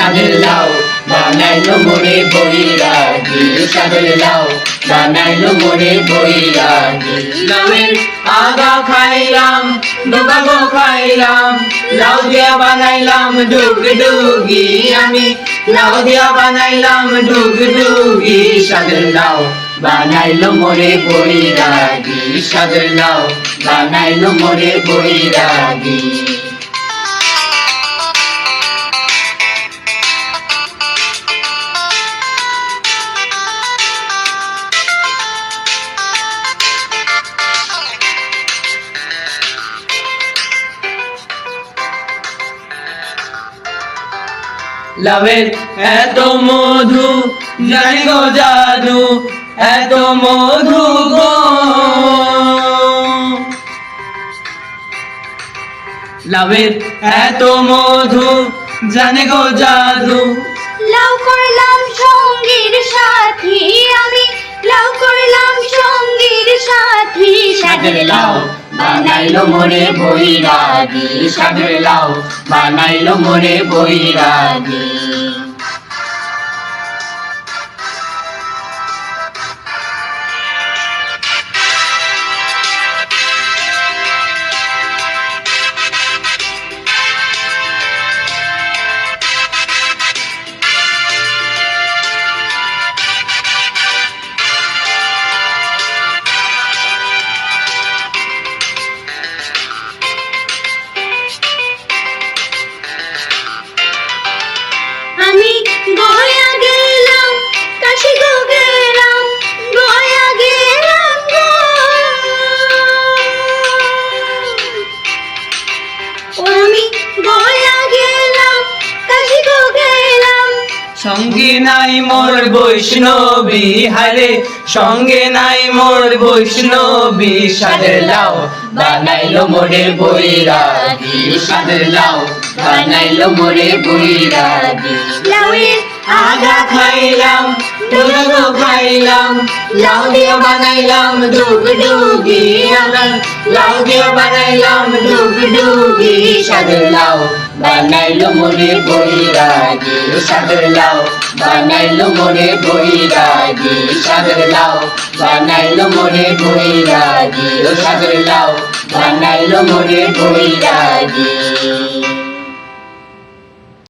সাদের লাউ বানাইলো মোরে বইরা বৈরাগী সাদের লাউ বানাইলো মোরে বৈরাগী লাউয়ের আগা খাইলাম ডোবাগো খাইলাম, লাউ দিয়া বানাইলাম ডুগ ডুগি আমি। লাউ দিয়া বানাইলাম ডুগ ডুগি সাদের লাউ বানাইলো মোরে বৈরাগী সাদের লাউ বানাইলো মোরে বৈরাগী লাভের এত মধু, জানি গো জাদু, এত মধু গো। লাভের এত মধু, জানে গো জাদু। লাউ করলাম সঙ্গীর সাথী আমি, লাউ করলাম সঙ্গীর সাথী সাদের লাউ। বানাইলো মোরে বৈরাগী সাধু লাউ বানাইলো মোরে বৈরাগী। গয়া গেলাম কাশি গো গেলাম। সঙ্গে নাই মোর বৈষ্ণবী হারে সঙ্গে নাই মোর বৈষ্ণবী সাদের লাও। বানাইলো মোরে বৈরাগী সাদের লাও। বানাইলো মোরে লাউয়ের আগা খাইলাম দুধগো খাইলাম, লাউ দিয়ে বানাইলাম ডুগ ডুগি আমরা লাউ দিয়ে বানাইলাম ডুগ ডুগি সাদের লাউ। বানাইলো মোরে বৈরাগী সাদের লাউ। বানাইলো মোরে বৈরাগী সাদের লাউ। বানাইলো মোরে বৈরাগী সাদের লাউ। বানাইলো মোরে বৈরাগী।